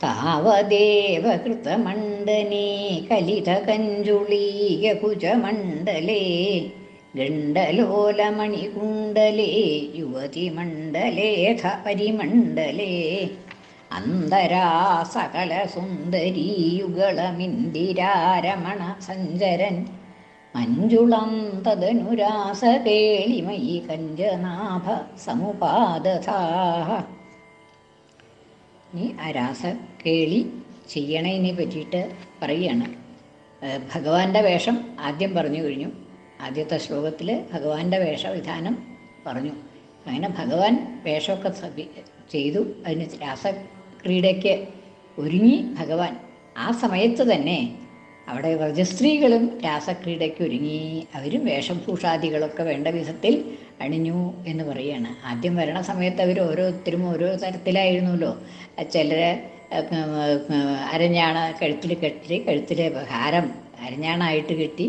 താവദേവ കൃതമണ്ഡനേ കലിതകഞ്ജുളീയകുജമണ്ഡലേ ഗണ്ഡലോലമണികുണ്ടലേ യുവതിമണ്ഡലേഥ പരിമണ്ഡലേ അന്തരാ സകല സുന്ദരീയുഗളമിന്ദിരാരമണ സഞ്ചരൻ മഞ്ജുളം തദനുരാസകേളിമയി കഞ്ചനാഭ സമുപാദഥാ ഇനി ആ രാസകേളി ചെയ്യണതിനെ പറ്റിയിട്ട് പറയുകയാണ് ഭഗവാന്റെ വേഷം ആദ്യം പറഞ്ഞു കഴിഞ്ഞു. ആദ്യത്തെ ശ്ലോകത്തിൽ ഭഗവാന്റെ വേഷവിധാനം പറഞ്ഞു. അങ്ങനെ ഭഗവാൻ വേഷമൊക്കെ ചെയ്തു. അതിന് രാസക്രീഡയ്ക്ക് ഒരുങ്ങി ഭഗവാൻ. ആ സമയത്ത് തന്നെ അവിടെ വ്രജസ്ത്രീകളും രാസക്രീഡയ്ക്ക് ഒരുങ്ങി. അവരും വേഷഭൂഷാദികളൊക്കെ വേണ്ട വിധത്തിൽ അണിഞ്ഞു എന്ന് പറയുകയാണ്. ആദ്യം വരണ സമയത്ത് അവർ ഓരോരുത്തരും ഓരോ തരത്തിലായിരുന്നല്ലോ. ചിലരെ അരഞ്ഞാണ കഴുത്തിൽ കെട്ടി കഴുത്തിൽ ഹാരം അരഞ്ഞാണായിട്ട് കെട്ടി.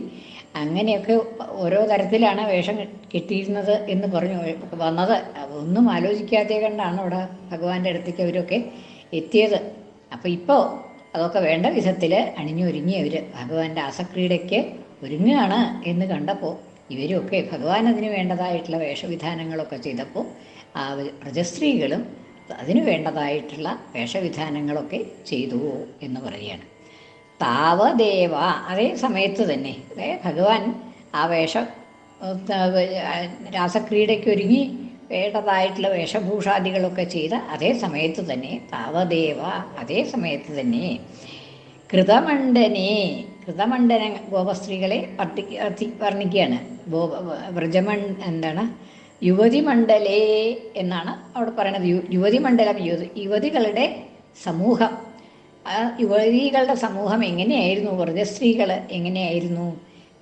അങ്ങനെയൊക്കെ ഓരോ തരത്തിലാണ് വേഷം കിട്ടിയിരുന്നത് എന്ന് പറഞ്ഞു വന്നത്. ഒന്നും ആലോചിക്കാതെ കണ്ടാണ് അവിടെ ഭഗവാന്റെ അടുത്തേക്ക് അവരൊക്കെ എത്തിയത്. അപ്പോൾ ഇപ്പോൾ അതൊക്കെ വേണ്ട വിധത്തിൽ അണിഞ്ഞൊരുങ്ങി അവർ ഭഗവാന്റെ ആസക്രീഡയ്ക്ക് ഒരുങ്ങുകയാണ് എന്ന് കണ്ടപ്പോൾ ഇവരൊക്കെ ഭഗവാൻ അതിന് വേണ്ടതായിട്ടുള്ള വേഷവിധാനങ്ങളൊക്കെ ചെയ്തപ്പോൾ ആ വ്രജസ്ത്രീകളും അതിന് വേണ്ടതായിട്ടുള്ള വേഷവിധാനങ്ങളൊക്കെ ചെയ്തു എന്ന് പറയുകയാണ്. താവദേവ അതേ സമയത്ത് തന്നെ ഭഗവാൻ ആ വേഷ രാസക്രീഡയ്ക്ക് ഒരുങ്ങി വേണ്ടതായിട്ടുള്ള വേഷഭൂഷാദികളൊക്കെ ചെയ്ത അതേ സമയത്ത് തന്നെ താവദേവ അതേ സമയത്ത് തന്നെ കൃതമണ്ഡനെ. കൃതമണ്ഡന ഗോപസ്ത്രീകളെ വർണിക്കുകയാണ്. വ്രജമൺ എന്താണ്? യുവതിമണ്ഡലേ എന്നാണ് അവിടെ പറയുന്നത് യുവതിമണ്ഡലം യുവതി മണ്ഡലം യുവതി യുവതികളുടെ സമൂഹം. യുവതികളുടെ സമൂഹം എങ്ങനെയായിരുന്നു? വ്രജസ്ത്രീകൾ എങ്ങനെയായിരുന്നു?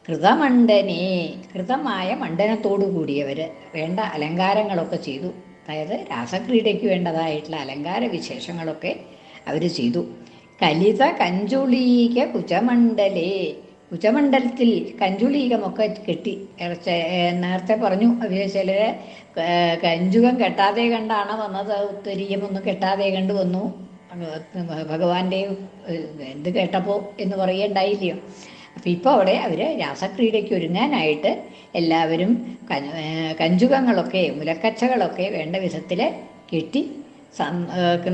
കൃതമണ്ഡനെ. കൃതമായ മണ്ഡനത്തോടു കൂടിയവർ വേണ്ട അലങ്കാരങ്ങളൊക്കെ ചെയ്തു. അതായത് രാസക്രീഡയ്ക്ക് വേണ്ടതായിട്ടുള്ള അലങ്കാര വിശേഷങ്ങളൊക്കെ അവർ ചെയ്തു. കലിത കഞ്ചുളീക കുചമണ്ഡലേ. കുചമണ്ഡലത്തിൽ കഞ്ചുളീകമൊക്കെ കെട്ടി. ഇറച്ച നേരത്തെ പറഞ്ഞു ചിലര് കഞ്ചുകം കെട്ടാതെ കണ്ടാണ് വന്നത്? ഉത്തരീയമൊന്നും കെട്ടാതെ കണ്ട് വന്നു. ഭഗവാന്റെ എന്ത് കേട്ടപ്പോൾ എന്ന് പറയണ്ടായില്ലയോ അപ്പം ഇപ്പോൾ അവിടെ അവർ രാസക്രീഡയ്ക്ക് ഒരുങ്ങാനായിട്ട് എല്ലാവരും കഞ്ചുകങ്ങളൊക്കെ മുലക്കച്ചകളൊക്കെ വേണ്ട വിധത്തിൽ കെട്ടി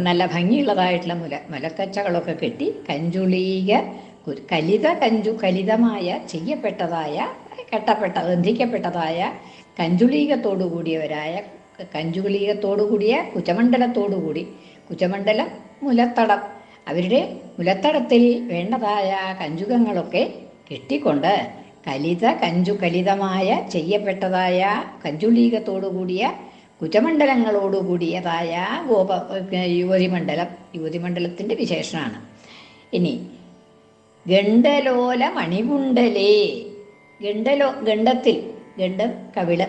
നല്ല ഭംഗിയുള്ളതായിട്ടുള്ള മുല മുലക്കച്ചകളൊക്കെ കെട്ടി കഞ്ചുളീക കലിത കഞ്ചു കലിതമായ ചെയ്യപ്പെട്ടതായ കെട്ടപ്പെട്ട ബന്ധിക്കപ്പെട്ടതായ കഞ്ചുളീകത്തോടു കൂടിയവരായ കഞ്ചുളീകത്തോടു കൂടിയ കുചമണ്ഡലത്തോടു കൂടി കുചമണ്ഡലം മുലത്തടം അവരുടെ മുലത്തടത്തിൽ വേണ്ടതായ കഞ്ചുകങ്ങളൊക്കെ കെട്ടിക്കൊണ്ട് കലിത കഞ്ചു കലിതമായ ചെയ്യപ്പെട്ടതായ കഞ്ചുളീകത്തോടു കൂടിയ കുചമണ്ഡലങ്ങളോടു കൂടിയതായ ഗോപ യുവതിമണ്ഡലം യുവതിമണ്ഡലത്തിന്റെ വിശേഷമാണ് ഇനി ഗണ്ഡലോല മണികുണ്ടലേ ഗണ്ഡലോ ഗണ്ഡത്തിൽ ഗണ്ഡം കവിള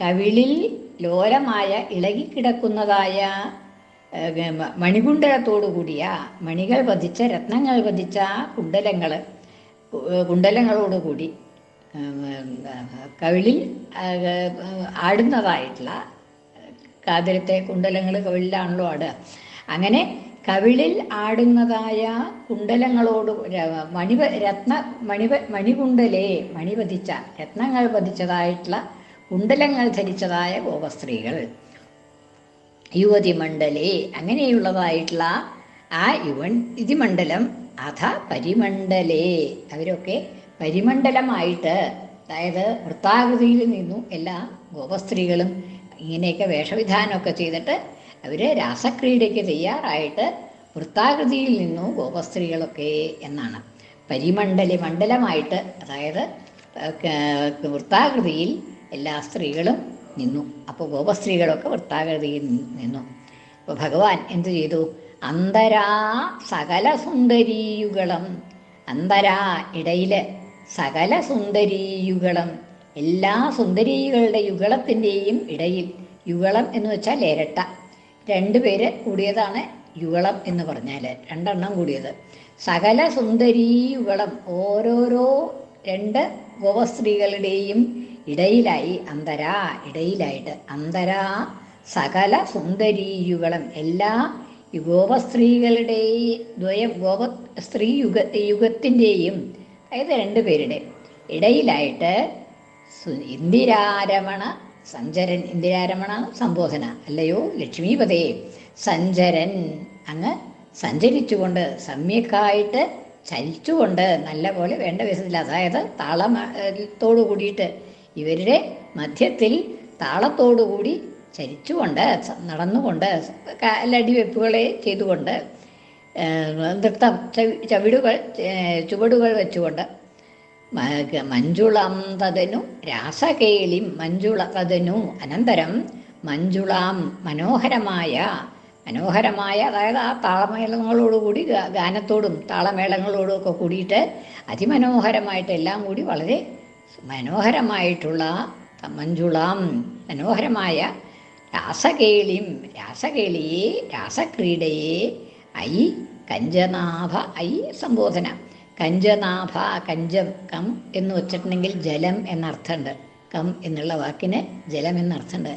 കവിളിൽ ലോലമായ ഇളകിക്കിടക്കുന്നതായ മണികുണ്ടലത്തോടു കൂടിയ മണികൾ പതിച്ച രത്നങ്ങൾ പതിച്ച കുണ്ടലങ്ങൾ കുണ്ടലങ്ങളോടുകൂടി കവിളിൽ ആടുന്നതായിട്ടുള്ള കാതിരത്തെ കുണ്ടലങ്ങൾ കവിളിലാണല്ലോ ആടുക. അങ്ങനെ കവിളിൽ ആടുന്നതായ കുണ്ടലങ്ങളോട് മണിവ രത്ന മണിവ മണികുണ്ടലേ മണി പതിച്ച രത്നങ്ങൾ പതിച്ചതായിട്ടുള്ള കുണ്ടലങ്ങൾ ധരിച്ചതായ ഗോപസ്ത്രീകൾ. യുവതിമണ്ഡലേ അങ്ങനെയുള്ളതായിട്ടുള്ള ആ യുവൻ ഇതിമണ്ഡലം അഥ പരിമണ്ഡലേ. അവരൊക്കെ പരിമണ്ഡലമായിട്ട് അതായത് വൃത്താകൃതിയിൽ നിന്നു എല്ലാ ഗോപസ്ത്രീകളും ഇങ്ങനെയൊക്കെ വേഷവിധാനമൊക്കെ ചെയ്തിട്ട് അവർ രാസക്രീഡയ്ക്ക് തയ്യാറായിട്ട് വൃത്താകൃതിയിൽ നിന്നു ഗോപസ്ത്രീകളൊക്കെ എന്നാണ്. പരിമണ്ഡലി മണ്ഡലമായിട്ട് അതായത് വൃത്താകൃതിയിൽ എല്ലാ സ്ത്രീകളും നിന്നു. അപ്പോൾ ഗോപസ്ത്രീകളൊക്കെ വൃത്താകൃതിയിൽ നിന്നു. അപ്പോൾ ഭഗവാൻ എന്തു ചെയ്തു? അന്തരാ സകല സുന്ദരീയുകളും അന്തരാ ഇടയിൽ സകല സുന്ദരീയുഗളം എല്ലാ സുന്ദരികളുടെ യുഗളത്തിന്റെയും ഇടയിൽ യുഗളം എന്ന് വെച്ചാൽ ഇരട്ട. രണ്ട് പേര് കൂടിയതാണ് യുഗളം എന്ന് പറഞ്ഞാൽ. രണ്ടെണ്ണം കൂടിയത്. സകല സുന്ദരീയുഗളം ഓരോരോ രണ്ട് ഗോപസ്ത്രീകളുടെയും ഇടയിലായി അന്തരാ ഇടയിലായിട്ട്. അന്തരാ സകല സുന്ദരീയുഗളം എല്ലാ ഗോപസ്ത്രീകളുടെ ദ്വയ ഗോപ സ്ത്രീ യുഗ യുഗത്തിന്റെയും അതായത് രണ്ടു പേരുടെ ഇടയിലായിട്ട് ഇന്ദിരാരമണ സഞ്ചരൻ ഇന്ദിരാരമണ സംബോധന അല്ലയോ? ലക്ഷ്മീപതേ. സഞ്ചരൻ അങ്ങ് സഞ്ചരിച്ചുകൊണ്ട് സമ്യക്കായിട്ട് ചലിച്ചുകൊണ്ട് നല്ല പോലെ വേണ്ട വിധത്തിൽ അതായത് താളത്തോടു കൂടിയിട്ട് ഇവരുടെ മധ്യത്തിൽ താളത്തോടു കൂടി ചരിച്ചുകൊണ്ട് നടന്നുകൊണ്ട് കാലടിവെപ്പുകളെ ചെയ്തുകൊണ്ട് നൃത്തം ചവിടുകൾ ചുവടുകൾ വെച്ചുകൊണ്ട് മഞ്ജുളം തതനു രാസകേളിം മഞ്ജുള തതനു. അനന്തരം മഞ്ജുളാം മനോഹരമായ മനോഹരമായ അതായത് ആ താളമേളങ്ങളോടുകൂടി ഗാനത്തോടും താളമേളങ്ങളോടും ഒക്കെ കൂടിയിട്ട് അതിമനോഹരമായിട്ട് എല്ലാം കൂടി വളരെ മനോഹരമായിട്ടുള്ള മഞ്ജുളാം മനോഹരമായ രാസകേളിം രാസകേളിയെ രാസക്രീഡയെ ഐ കഞ്ചനാഭ ഐ സംബോധന. കഞ്ചനാഭ കഞ്ചം കം എന്ന് വെച്ചിട്ടുണ്ടെങ്കിൽ ജലം എന്നർത്ഥമുണ്ട്. കം എന്നുള്ള വാക്കിന് ജലം എന്നർത്ഥമുണ്ട്.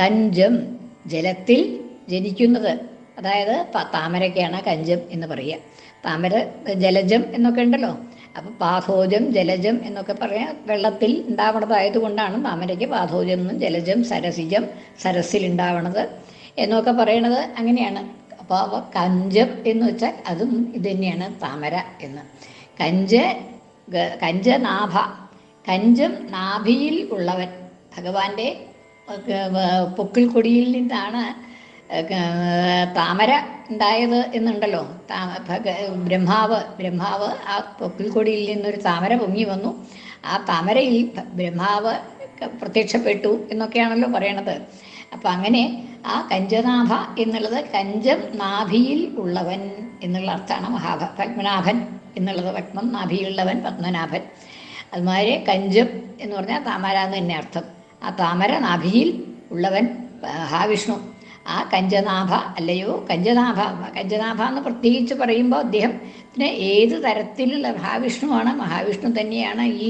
കഞ്ചം ജലത്തിൽ ജനിക്കുന്നത്. അതായത് താമരയ്ക്കാണ് കഞ്ചം എന്ന് പറയുക. താമര ജലജം എന്നൊക്കെ ഉണ്ടല്ലോ. അപ്പം പാഥോജം ജലജം എന്നൊക്കെ പറയാം വെള്ളത്തിൽ ഉണ്ടാവണതായത് കൊണ്ടാണ് താമരയ്ക്ക് പാഥോജം എന്നും ജലജം സരസിജം സരസിൽ ഉണ്ടാവണത് എന്നൊക്കെ പറയണത് അങ്ങനെയാണ്. അപ്പോൾ കഞ്ചം എന്ന് വെച്ചാൽ അതും ഇത് തന്നെയാണ് താമര എന്ന്. കഞ്ച് കഞ്ചനാഭ കഞ്ചം നാഭിയിൽ ഉള്ളവൻ. ഭഗവാന്റെ പൊക്കിൾ കൊടിയിൽ നിന്നാണ് താമര ഉണ്ടായത് എന്നുണ്ടല്ലോ. ബ്രഹ്മാവ് ബ്രഹ്മാവ് ആ പൊക്കിൾക്കൊടിയിൽ നിന്നൊരു താമര പൊങ്ങി വന്നു. ആ താമരയിൽ ബ്രഹ്മാവ് പ്രത്യക്ഷപ്പെട്ടു എന്നൊക്കെയാണല്ലോ പറയണത്. അപ്പം അങ്ങനെ ആ കഞ്ചനാഭ എന്നുള്ളത് കഞ്ചം നാഭിയിൽ ഉള്ളവൻ എന്നുള്ള അർത്ഥമാണ് മഹാഭ പത്മനാഭൻ. എന്നുള്ളത് പത്മം നാഭിയുള്ളവൻ പത്മനാഭൻ. അതുമാതിരി കഞ്ചം എന്ന് പറഞ്ഞാൽ താമര എന്ന് തന്നെ അർത്ഥം. ആ താമര നാഭിയിൽ ഉള്ളവൻ മഹാവിഷ്ണു. ആ കഞ്ചനാഭ അല്ലയോ കഞ്ചനാഭ കഞ്ചനാഭ എന്ന് പ്രത്യേകിച്ച് പറയുമ്പോൾ അദ്ദേഹത്തിന് ഏത് തരത്തിലുള്ള മഹാവിഷ്ണുവാണ് മഹാവിഷ്ണു തന്നെയാണ് ഈ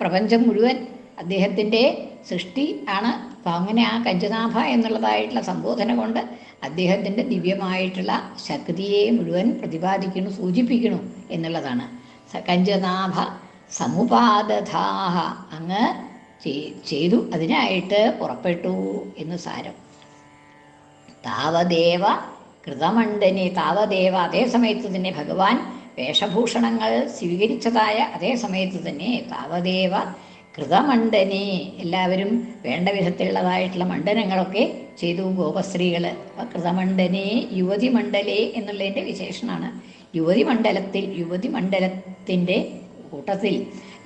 പ്രപഞ്ചം മുഴുവൻ അദ്ദേഹത്തിന്റെ സൃഷ്ടി ആണ്. അപ്പോൾ അങ്ങനെ ആ കഞ്ചനാഭ എന്നുള്ളതായിട്ടുള്ള സംബോധന കൊണ്ട് അദ്ദേഹത്തിന്റെ ദിവ്യമായിട്ടുള്ള ശക്തിയെ മുഴുവൻ പ്രതിപാദിക്കുന്നു സൂചിപ്പിക്കുന്നു എന്നുള്ളതാണ്. കഞ്ചനാഭ സമുപാദധാഹ അങ്ങ് ചെയ്തു അതിനായിട്ട് പുറപ്പെട്ടു എന്ന് സാരം. താവദേവ കൃതമണ്ഡനി താവദേവ അതേ സമയത്ത് തന്നെ ഭഗവാൻ വേഷഭൂഷണങ്ങൾ സ്വീകരിച്ചതായ അതേ സമയത്ത് തന്നെ താവദേവ കൃതമണ്ഡനി എല്ലാവരും വേണ്ട വിധത്തിലുള്ളതായിട്ടുള്ള മണ്ഡനങ്ങളൊക്കെ ചെയ്തു. ഗോപസ്ത്രീകൾ കൃതമണ്ഡനേ യുവതി മണ്ഡലേ എന്നുള്ളതിന്റെ വിശേഷണമാണ് യുവതി മണ്ഡലത്തിൽ യുവതി മണ്ഡലത്തിന്റെ കൂട്ടത്തിൽ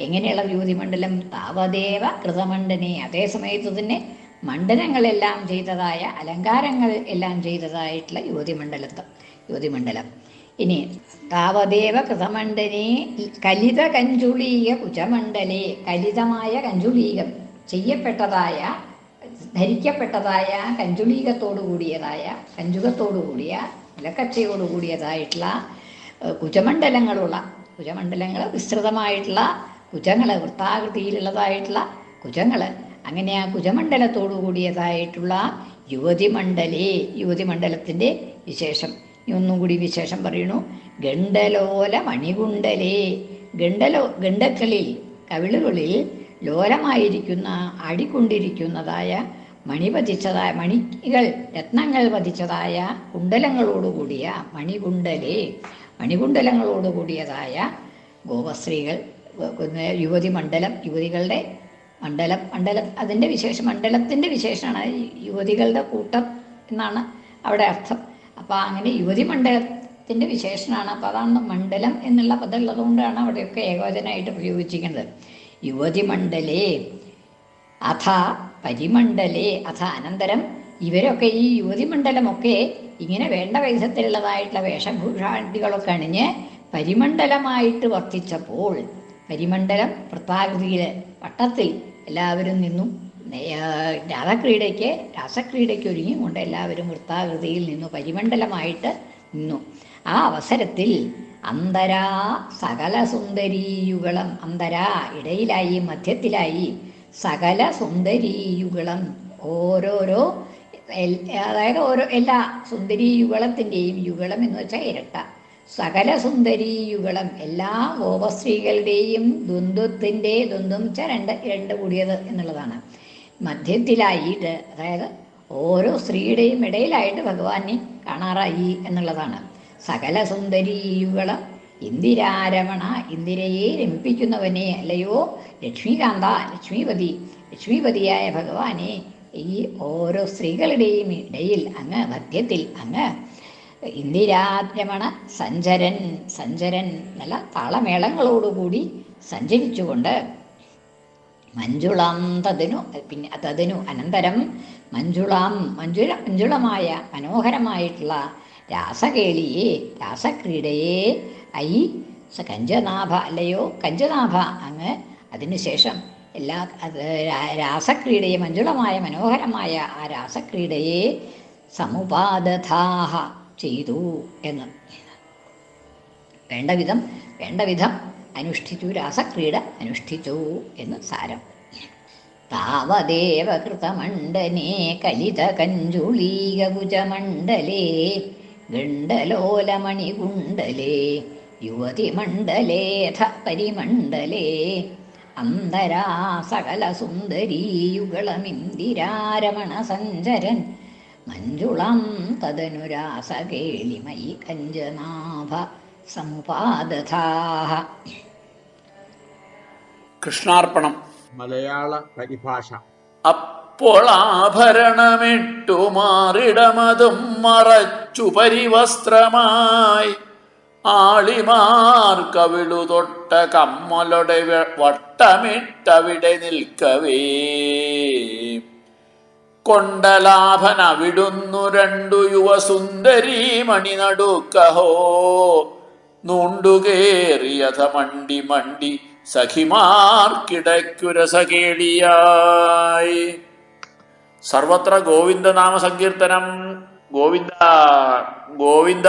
എങ്ങനെയുള്ള യുവതി മണ്ഡലം താവദേവ കൃതമണ്ഡനെ. അതേ സമയത്ത് തന്നെ മണ്ഡലങ്ങളെല്ലാം ചെയ്തതായ അലങ്കാരങ്ങൾ എല്ലാം ചെയ്തതായിട്ടുള്ള യുവതി മണ്ഡലത്വം യുവതി മണ്ഡലം ഇനി താവദേവ കൃതമണ്ഡനെ കലിത കഞ്ചുളീക കുചമണ്ഡലേ കലിതമായ കഞ്ചുളീകം ചെയ്യപ്പെട്ടതായ ധരിക്കപ്പെട്ടതായ കഞ്ചുളീകത്തോടു കൂടിയതായ കഞ്ചുകത്തോടു കൂടിയ നിലക്കച്ചയോടു കൂടിയതായിട്ടുള്ള കുജമണ്ഡലങ്ങളുള്ള കുജമണ്ഡലങ്ങൾ വിസ്തൃതമായിട്ടുള്ള കുജങ്ങൾ വൃത്താകൃതിയിലുള്ളതായിട്ടുള്ള കുജങ്ങൾ അങ്ങനെ ആ കുജമണ്ഡലത്തോടു കൂടിയതായിട്ടുള്ള യുവതിമണ്ഡലേ യുവതിമണ്ഡലത്തിന്റെ വിശേഷം. ഒന്നും കൂടി വിശേഷം പറയണു ഗണ്ഡലോല മണികുണ്ടലേ ഗണ്ഡലോ ഗണ്ഡക്കളിൽ കവിളുകളിൽ ലോലമായിരിക്കുന്ന അടികൊണ്ടിരിക്കുന്നതായ മണി പതിച്ചതായ മണികൾ രത്നങ്ങൾ പതിച്ചതായ കുണ്ടലങ്ങളോടുകൂടിയ മണികുണ്ടലേ മണികുണ്ടലങ്ങളോടുകൂടിയതായ ഗോപസ്ത്രീകൾ യുവതി മണ്ഡലം യുവതികളുടെ മണ്ഡലം മണ്ഡലം അതിന്റെ വിശേഷം മണ്ഡലത്തിന്റെ വിശേഷമാണ് യുവതികളുടെ കൂട്ടം എന്നാണ് അവിടെ അർത്ഥം. അപ്പോൾ അങ്ങനെ യുവതി മണ്ഡലത്തിന്റെ വിശേഷണമാണ്. അപ്പോൾ അതാണ് മണ്ഡലം എന്നുള്ള പദം ഉള്ളതുകൊണ്ടാണ് അവിടെയൊക്കെ ഏകോചനമായിട്ട് പ്രയോഗിച്ചിരിക്കുന്നത്. യുവതി മണ്ഡലേ അഥ പരിമണ്ഡലേ അഥ അനന്തരം ഇവരൊക്കെ ഈ യുവതിമണ്ഡലമൊക്കെ ഇങ്ങനെ വേണ്ട വിധത്തിലുള്ളതായിട്ടുള്ള വേഷഭൂഷാദികളൊക്കെ അണിഞ്ഞ് പരിമണ്ഡലമായിട്ട് വർത്തിച്ചപ്പോൾ പരിമണ്ഡലം വൃത്താകൃതിയിൽ വട്ടത്തിൽ എല്ലാവരും നിന്നും രാധക്രീഡയ്ക്ക് രാസക്രീഡയ്ക്ക് ഒരുങ്ങി കൊണ്ട് എല്ലാവരും വൃത്താകൃതിയിൽ നിന്നു പരിമണ്ഡലമായിട്ട് നിന്നു. ആ അവസരത്തിൽ അന്തരാ സകല സുന്ദരീയുകളം. അന്തരാ ഇടയിലായി മധ്യത്തിലായി സകല സുന്ദരീയുകളം. ഓരോരോ അതായത് ഓരോ എല്ലാ സുന്ദരി യുഗളത്തിന്റെയും യുഗളം എന്ന് വെച്ചാൽ ഇരട്ട. സകല സുന്ദരി യുഗളം എല്ലാ ഗോപസ്ത്രീകളുടെയും ദ്വന്ദ്വത്തിന്റെ ദ്വന്ദ്വം വെച്ചാൽ രണ്ട് രണ്ട് കൂടിയത് എന്നുള്ളതാണ്. മധ്യത്തിലായിട്ട് അതായത് ഓരോ സ്ത്രീയുടെയും ഇടയിലായിട്ട് ഭഗവാനെ കാണാറായി എന്നുള്ളതാണ്. സകല സുന്ദരീയുകൾ ഇന്ദിരാരമണ ഇന്ദിരയെ രമിപ്പിക്കുന്നവനെ അല്ലയോ? ലക്ഷ്മീകാന്ത ലക്ഷ്മീപതി ലക്ഷ്മീപതിയായ ഭഗവാനെ ഈ ഓരോ സ്ത്രീകളുടെയും ഇടയിൽ അങ്ങ് മധ്യത്തിൽ അങ്ങ് ഇന്ദിരാരമണ സഞ്ചരൻ സഞ്ചരൻ നല്ല താളമേളങ്ങളോടുകൂടി സഞ്ചരിച്ചുകൊണ്ട് മഞ്ജുളം തതിനു പിന്നെ തതിനു അനന്തരം മഞ്ജുളാം മഞ്ജുള മഞ്ജുളമായ മനോഹരമായിട്ടുള്ള രാസകേളിയെ രാസക്രീഡയെ ഐ സ കഞ്ചനാഭ അല്ലയോ? കഞ്ചനാഭ അങ്ങ് അതിനുശേഷം എല്ലാ രാസക്രീഡയെ മഞ്ജുളമായ മനോഹരമായ ആ രാസക്രീഡയെ സമുപാദധാഹ ചെയ്തു എന്ന്. വേണ്ട വിധം വേണ്ട വിധം അനുഷ്ഠിച്ചു രാസക്രീഡ അനുഷ്ഠിച്ചു എന്ന് സാരം. താവദേവ കൃതമണ്ഡനേ കലിത കഞ്ചുളീകകുജമണ്ഡലേ ഗണ്ഡലോലമണികുണ്ടലേ യുവതിമണ്ഡലേഥ പരിമണ്ഡലേ അന്തരാ സകല സുന്ദരീയുഗളമിന്ദിരാരമണ സഞ്ചരൻ. മഞ്ജുളം തദനുരാസകേളിമയി കഞ്ചനാഭ സമുപാദധാഹ. കൃഷ്ണാർപ്പണം. മലയാള പരിഭാഷ. അപ്പോൾ ആഭരണമിട്ടു മാറിടമതും മറച്ചു പരിവസ്ത്രമായി ആളിമാർ കവിളു തൊട്ട കമ്മലുടെ വട്ടമിട്ടവിടെ നിൽക്കവേ. കൊണ്ടലാഭൻ അവിടുന്നു രണ്ടു യുവസുന്ദരി മണി നടുക്കഹോ നൂണ്ടുകേറിയഥ മണ്ടി മണ്ടി സഖിമാർക്കിടയ്ക്കുരസകേളിയായി. സർവത്ര ഗോവിന്ദനാമ സങ്കീർത്തനം ഗോവിന്ദ ഗോവിന്ദ.